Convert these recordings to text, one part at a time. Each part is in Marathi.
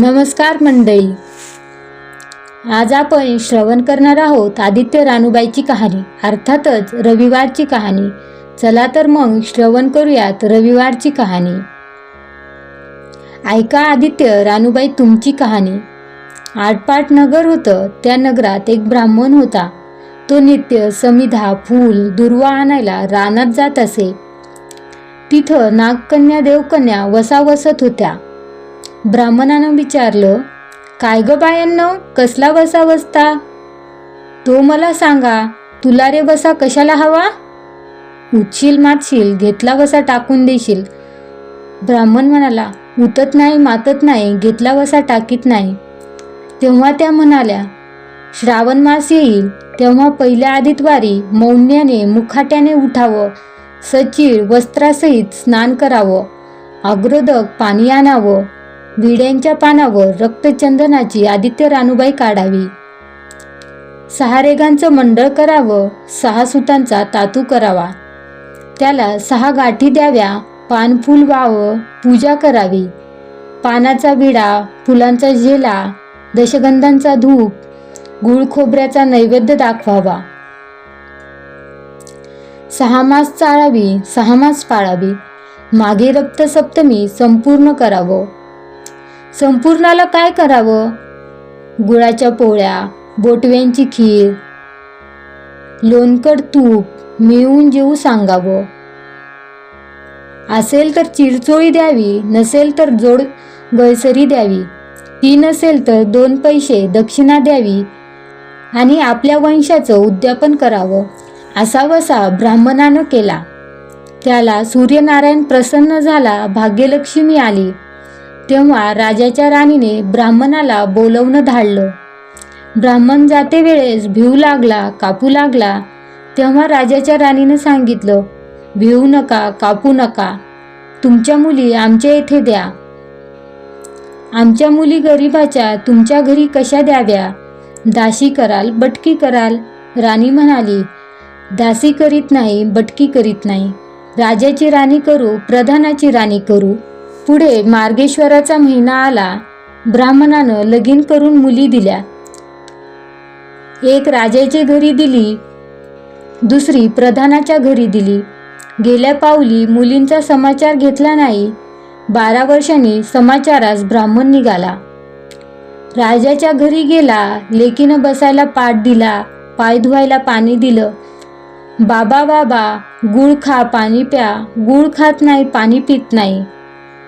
नमस्कार मंडळी. आज आपण श्रवण करणार आहोत आदित्य रानूबाईची कहाणी अर्थातच रविवारची कहाणी. चला तर मग श्रवण करूयात रविवारची कहाणी. ऐका आदित्य रानूबाई तुमची कहाणी. आटपाट नगर होतं त्या नगरात एक ब्राह्मण होता. तो नित्य समिधा फूल दुर्वा आणायला रानात जात असे. तिथं नागकन्या देवकन्या वसावसत होत्या. ब्राह्मणानं विचारलं काय ग बायांनो कसला बसा बसता? तो मला सांगा तुला रे बसा कशाला हवा? उठशील मातशील घेतला बसा टाकून देशील. ब्राह्मण म्हणाला उतत नाही मातत नाही घेतला बसा टाकीत नाही. तेव्हा त्या म्हणाल्या श्रावण मास येईल तेव्हा पहिल्या आदितवारी मौन्याने मुखाट्याने उठावं सचीळ वस्त्रासहित स्नान करावं अग्रोदक पाणी आणावं विड्यांच्या पानावर रक्तचंदनाची आदित्य रानूबाई काढावी. सहारेगांचं मंडळ करावं सहा सुतांचा तातू करावा. त्याला सहा गाठी द्याव्या पानफूल व्हावं पूजा करावी. पानाचा विडा फुलांचा झेला दशगंधांचा धूप गुळ खोबऱ्याचा नैवेद्य दाखवावा. सहा मास चाळावी सहा मास पाळावी. मागे रक्त सप्तमी संपूर्ण करावं. संपूर्णाला काय करावं? गुळाच्या पोळ्या बोटव्यांची खीर लोणकड तूप मिळवून जेऊ सांगावं. असेल तर चिरचोळी द्यावी नसेल तर जोड गळसरी द्यावी. ती नसेल तर दोन पैसे दक्षिणा द्यावी आणि आपल्या वंशाचं उद्यापन करावं असा वसा ब्राह्मणानं केला. त्याला सूर्यनारायण प्रसन्न झाला भाग्यलक्ष्मी आली. तेव्हा राजाच्या राणीने ब्राह्मणाला बोलवणं धाडलं. ब्राह्मण जाते वेळेस भिवू लागला कापू लागला. तेव्हा राजाच्या राणीनं सांगितलं भिवू नका कापू नका. तुमच्या मुली आमच्या येथे द्या. आमच्या मुली गरीबाच्या तुमच्या घरी कशा द्याव्या? दासी कराल बटकी कराल. राणी म्हणाली दासी करीत नाही बटकी करीत नाही. राजाची राणी करू प्रधानाची राणी करू. पुढे मार्गेश्वराचा महिना आला. ब्राह्मणानं लगीन करून मुली दिल्या. एक राजाच्या घरी दिली दुसरी प्रधानाच्या घरी दिली. गेल्या पावली मुलींचा समाचार घेतला नाही. बारा वर्षांनी समाचारास ब्राह्मण निघाला. राजाच्या घरी गेला लेकीनं बसायला पाठ दिला पाय धुवायला पाणी दिलं. बाबा बाबा गुळ खा पाणी प्या. गुळ खात नाही पाणी पित नाही.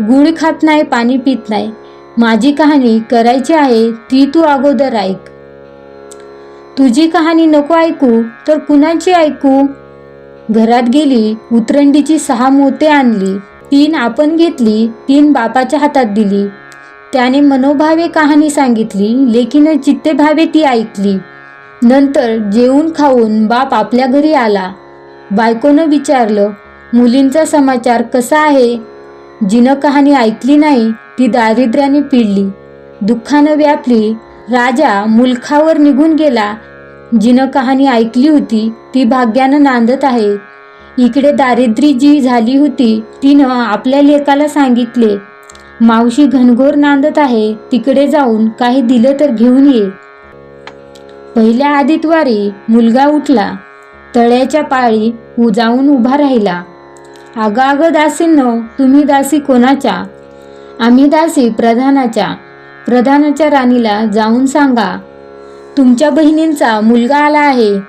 गुळ खात नाही पाणी पित नाही. माझी कहाणी करायची आहे ती तू अगोदर ऐक. तुझी कहाणी नको ऐकू तर कुणाची ऐकू? घरात गेली उतरंडीची सहा मोते आणली. तीन आपण घेतली तीन बापाच्या हातात दिली. त्याने मनोभावे कहाणी सांगितली लेकीनं चित्ते भावे ती ऐकली. नंतर जेवून खाऊन बाप आपल्या घरी आला. बायकोनं विचारलं मुलींचा समाचार कसा आहे? जिनं कहाणी ऐकली नाही ती दारिद्र्याने पिळली दुःखानं व्यापली राजा मुलखावर निघून गेला. जिनं कहाणी ऐकली होती ती भाग्यानं नांदत आहे. इकडे दारिद्री जी झाली होती तिनं आपल्या लेकाला सांगितले मावशी घनघोर नांदत आहे तिकडे जाऊन काही दिलं तर घेऊन ये. पहिल्या आदितवारी मुलगा उठला. तळ्याच्या पाळी उजावून जाऊन उभा राहिला. अगं अगं दासींनो तुम्ही दासी कोणाच्या? आम्ही दासी प्रधानाच्या. प्रधानाच्या राणीला जाऊन सांगा. तुमच्या बहिणींचा मुलगा आला आहे.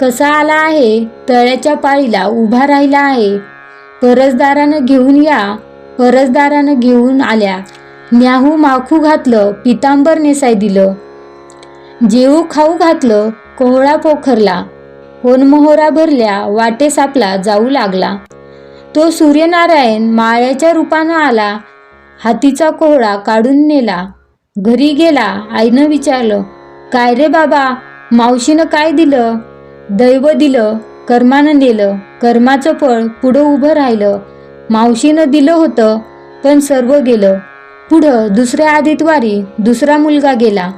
कसा आला आहे? तळ्याच्या पाळीला उभा राहिला आहे. परसदारानं घेऊन या. परसदारानं घेऊन आल्या. न्याहू माखू घातलं पितांबर नेसाय दिलं. जेऊ खाऊ घातलं कोहळा पोखरला. होनमोहरा भरल्या वाटे सापला जाऊ लागला. तो सूर्यनारायण माळ्याच्या रूपानं आला. हातीचा कोहळा काढून नेला. घरी गेला. आईनं विचारलं काय रे बाबा मावशीनं काय दिलं? दैव दिलं कर्मानं नेलं. कर्माचं फळ पुढं उभं राहिलं. मावशीनं दिलं होतं पण सर्व गेलं. पुढं दुसऱ्या आदितवारी दुसरा मुलगा गेला.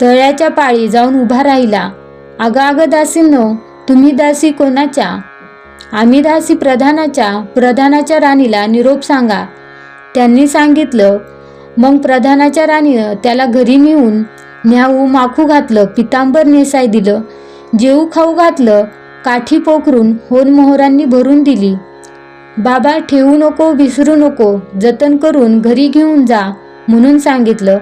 तळ्याच्या पाळी जाऊन उभा राहिला. अगं अगं दासींनो तुम्ही दासी कोणाच्या? आमिदासी प्रधानाच्या प्रधानाच्या राणीला निरोप सांगा. त्यांनी सांगितलं मग प्रधानाच्या राणीनं त्याला घरी नेऊन न्याऊ माखू घातलं पितांबर नेसाय दिलं. जेऊ खाऊ घातलं काठी पोखरून होन मोहरांनी भरून दिली. बाबा ठेवू नको विसरू नको जतन करून घरी घेऊन जा म्हणून सांगितलं.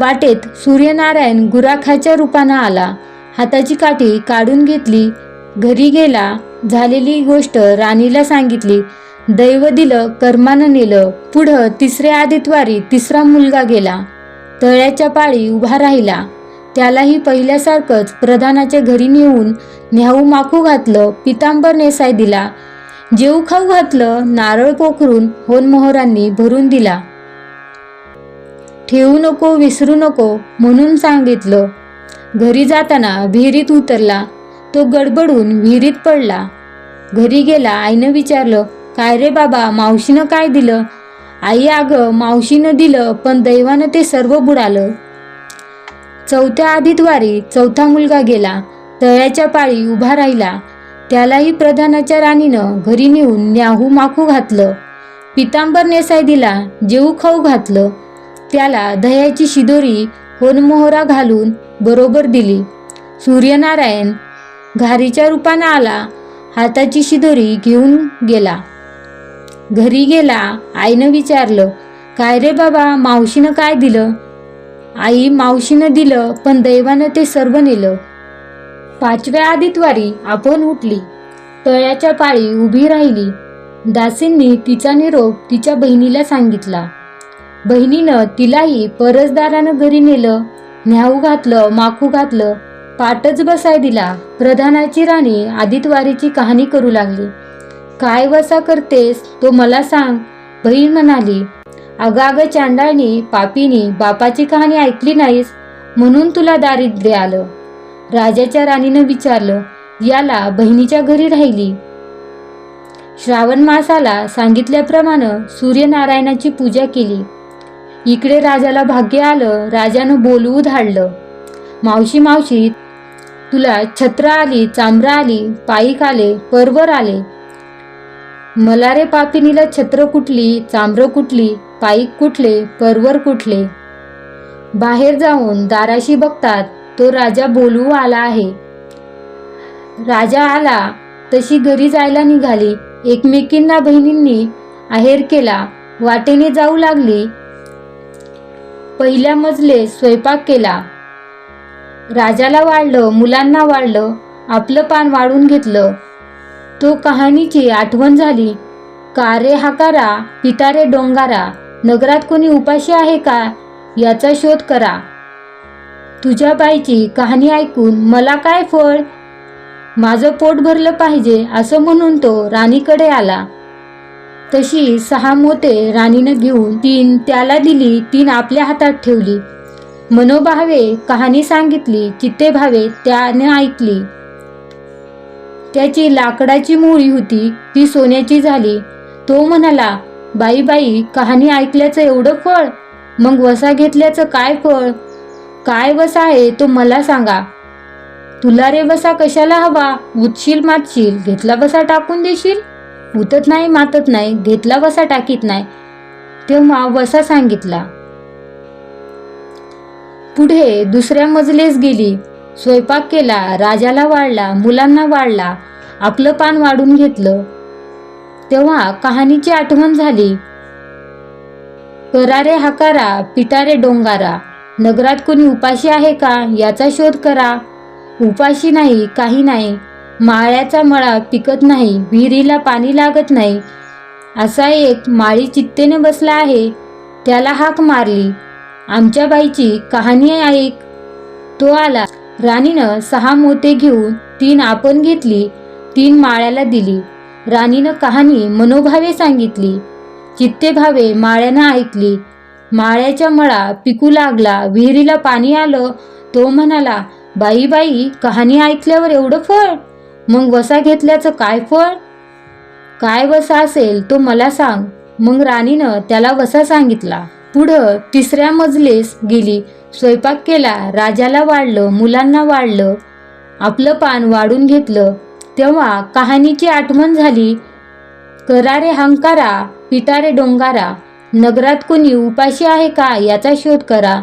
वाटेत सूर्यनारायण गुराखाच्या रूपानं आला. हाताची काठी काढून घेतली. घरी गेला. झालेली गोष्ट राणीला सांगितली. दैव दिलं कर्मानं नेलं. पुढं तिसऱ्या आदितवारी तिसरा मुलगा गेला. तळ्याच्या पाळी उभा राहिला. त्यालाही पहिल्यासारखंच प्रधानाच्या घरी नेऊन न्याऊ माखू घातलं पितांबर नेसाय दिला. जेऊ खाऊ घातलं नारळ पोखरून होनमोहरांनी भरून दिला. ठेवू नको विसरू नको म्हणून सांगितलं. घरी जाताना विहिरीत उतरला. तो गडबडून विहिरीत पडला. घरी गेला आईनं विचारलं काय रे बाबा मावशीनं काय दिलं? आई अगं मावशीनं दिलं पण दैवानं ते सर्व बुडालं. चौथ्या आदितवारी चौथा मुलगा गेला. तळ्याच्या पाळी उभा राहिला. त्यालाही प्रधानाच्या राणीनं घरी नेऊन न्याहू माखू घातलं. पितांबर नेसाय दिला जेऊ खाऊ घातलं. त्याला दह्याची शिदोरी होनमोहरा घालून बरोबर दिली. सूर्यनारायण घारीच्या रूपानं आला. हाताची शिदोरी घेऊन गेला. घरी गेला आईनं विचारलं काय रे बाबा मावशीनं काय दिलं? आई मावशीनं दिलं पण दैवानं ते सर्व नेलं. पाचव्या आदितवारी आपण उठली. तळ्याच्या पाळी उभी राहिली. दासींनी तिचा निरोप तिच्या बहिणीला सांगितला. बहिणीनं तिलाही परसदारानं घरी नेलं. न्याऊ घातलं माखू घातलं. पाटच बसाय दिला. प्रधानाची राणी आदितवारीची कहाणी करू लागली. काय वसा करतेस? तो मला सांग बहीण म्हणाली. अगं अगं चांडाळनी पापीनी बापाची कहाणी ऐकली नाहीस? म्हणून तुला दारिद्र्य आलं. राजाच्या राणीनं विचारलं. याला बहिणीच्या घरी राहिली. श्रावण मासाला सांगितल्याप्रमाणे सूर्यनारायणाची पूजा केली. इकडे राजाला भाग्य आलं राजानं बोलवू धाडलं. मावशी मावशी तुला छत्र आली चांबरा आली पायीक आले परवर आले. मला रे पापिनीला छत्र कुठली चांबर कुठली पाईक कुठले परवर कुठले? बाहेर जाऊन दाराशी बघतात तो राजा बोलवू आला आहे. राजा आला तशी घरी जायला निघाली. एकमेकींना बहिणींनी आहेर केला वाटेने जाऊ लागली. पहिल्या मजले स्वयंपाक केला. राजाला वाढलं मुलांना वाढलं आपलं पान वाढून घेतलं. तो कहाणीची आठवण झाली. का रे हाकारा पितारे डोंगारा नगरात कोणी उपाशी आहे का याचा शोध करा. तुझ्या बाईची कहाणी ऐकून मला काय फळ? माझं पोट भरलं पाहिजे असं म्हणून तो राणीकडे आला. तशी सहा मोते राणीनं घेऊन तीन त्याला दिली तीन आपल्या हातात ठेवली. मनोभावे कहाणी सांगितली चित्ते भावे त्याने ऐकली. त्याची लाकडाची मुळी होती ती सोन्याची झाली. तो म्हणाला बाई बाई कहाणी ऐकल्याचं एवढं फळ? मग वसा घेतल्याचं काय फळ? काय वसा आहे तो मला सांगा. तुला रे वसा कशाला हवा? उतशील मातशील घेतला वसा टाकून देशील? उतत नाही मातत नाही घेतला वसा टाकीत नाही. तेव्हा वसा सांगितला पुढे दुसऱ्या मजलेस गेली. स्वयंपाक केला राजाला वाढला मुलांना वाढला आपलं पान वाढून घेतलं. तेव्हा कहाणीची आठवण झाली. करारे हकारा पिटारे डोंगारा. नगरात कोणी उपाशी आहे का याचा शोध करा. उपाशी नाही काही नाही. माळ्याचा मळा पिकत नाही विहिरीला पाणी लागत नाही. असा एक माळी चित्तेने बसला आहे. त्याला हाक मारली. आमच्या बाईची कहाणी ऐक. तो आला. राणीनं सहा मोते घेऊन तीन आपण घेतली तीन माळ्याला दिली. राणीनं कहाणी मनोभावे सांगितली. चित्ते भावे माळ्यानं ऐकली. माळ्याच्या मळा पिकू लागला विहिरीला पाणी आलं. तो म्हणाला बाई बाई कहाणी ऐकल्यावर एवढं फळ? मग वसा घेतल्याचं काय फळ? काय वसा असेल तो मला सांग. मग राणीनं त्याला वसा सांगितला. पुढं तिसऱ्या मजलेस गेली. स्वयंपाक केला राजाला वाढलं मुलांना वाढलं. आपलं पान वाढून घेतलं. तेव्हा कहाणीची आठवण झाली. करारे हंकारा पिटारे डोंगारा. नगरात कोणी उपाशी आहे का याचा शोध करा.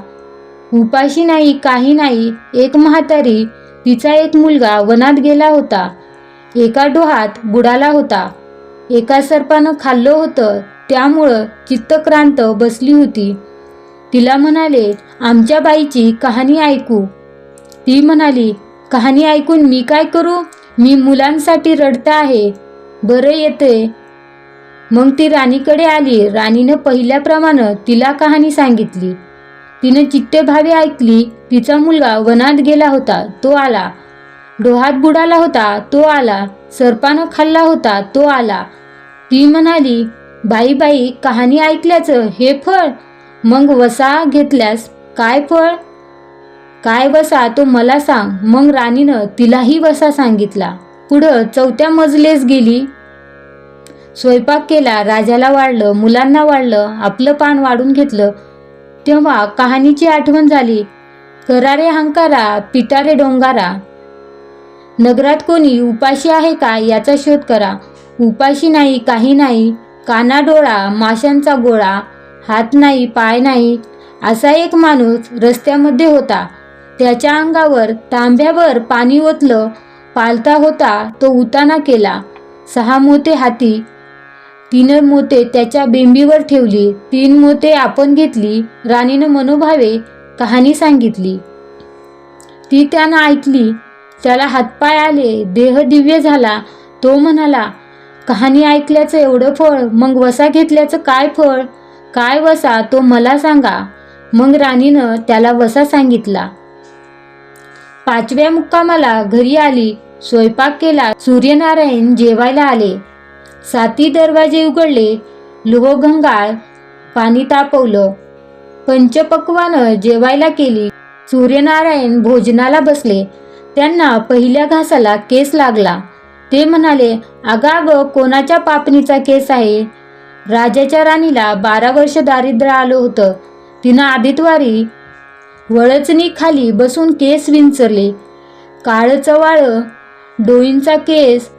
उपाशी नाही काही नाही एक म्हातारी. तिचा एक मुलगा वनात गेला होता. एका डोहात बुडाला होता. एका सर्पानं खाल्लं होतं. त्यामुळं चित्तक्रांत बसली होती. तिला म्हणाले आमच्या बाईची कहाणी ऐकू. ती म्हणाली कहाणी ऐकून मी काय करू? मी मुलांसाठी रडता आहे. बरं येते. मग ती राणीकडे आली. राणीनं पहिल्याप्रमाणे तिला कहाणी सांगितली. तिनं चित्तेभावे ऐकली. तिचा मुलगा वनात गेला होता. तो आला. डोहात बुडाला होता. तो आला. सर्पानं खाल्ला होता. तो आला. ती म्हणाली बाई बाई कहाणी ऐकल्याचं हे फळ? मग वसा घेतल्यास काय फळ? काय वसा तो मला सांग. मग राणीनं तिलाही वसा सांगितला. पुढं चौथ्या मजलेस गेली. स्वयंपाक केला राजाला वाढलं मुलांना वाढलं आपलं पान वाढून घेतलं. तेव्हा कहाणीची आठवण झाली. करारे हंकारा पिटारे डोंगारा. नगरात कोणी उपाशी आहे का याचा शोध करा. उपाशी नाही काही नाही. काना डोळा माशांचा गोळा हात नाही पाय नाही असा एक माणूस रस्त्यामध्ये होता. त्याच्या अंगावर तांब्यावर पाणी ओतलं पालता होता तो उताना केला. सहा मोते हाती तीन मोते त्याच्या बेंबीवर ठेवली तीन मोते आपण घेतली राणीनं मनोभावे कहाणी सांगितली. ती त्यानं ऐकली त्याला हातपाय आले देह दिव्य झाला तो म्हणाला कहाणी ऐकल्याचं एवढं फळ मग वसा घेतल्याचं काय फळ? काय वसा? तो मला सांगा. मग राणीनं त्याला वसा सांगितला. पाचव्या मुक्कामाला घरी आली स्वयंपाक केला सूर्यनारायण जेवायला आले. साती दरवाजे उघडले लोहगंगाळ पाणी तापवलं. पंचपक्वानं जेवायला केली. सूर्यनारायण भोजनाला बसले. त्यांना पहिल्या घासाला केस लागला. ते म्हणाले अगाग कोणाच्या पापणीचा केस आहे? राजाच्या राणीला बारा वर्ष दारिद्र्य आलं होतं. तिनं आदितवारी वळचणी खाली बसून केस विंचरले. काळचं वाळं डोईंचा केस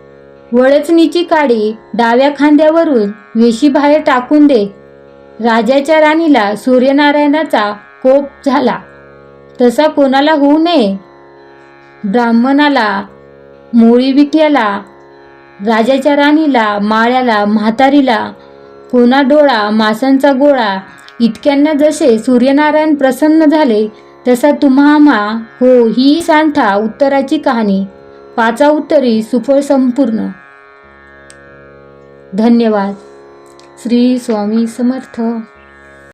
वळचणीची काडी डाव्या खांद्यावरून वेशी बाहेर टाकून दे. राजाच्या राणीला सूर्यनारायणाचा कोप झाला. तसा कोणाला होऊ नये. ब्राह्मणाला मोळी विकल्याला राजाच्या राणीला माळ्याला म्हातारीला कोणा डोळा मासांचा गोळा इतक्यांना जसे सूर्यनारायण प्रसन्न झाले तसा तुम्हा हो ही सांठा उत्तराची कहाणी. पाचा उत्तरी सुफळ संपूर्ण. धन्यवाद. श्री स्वामी समर्थ.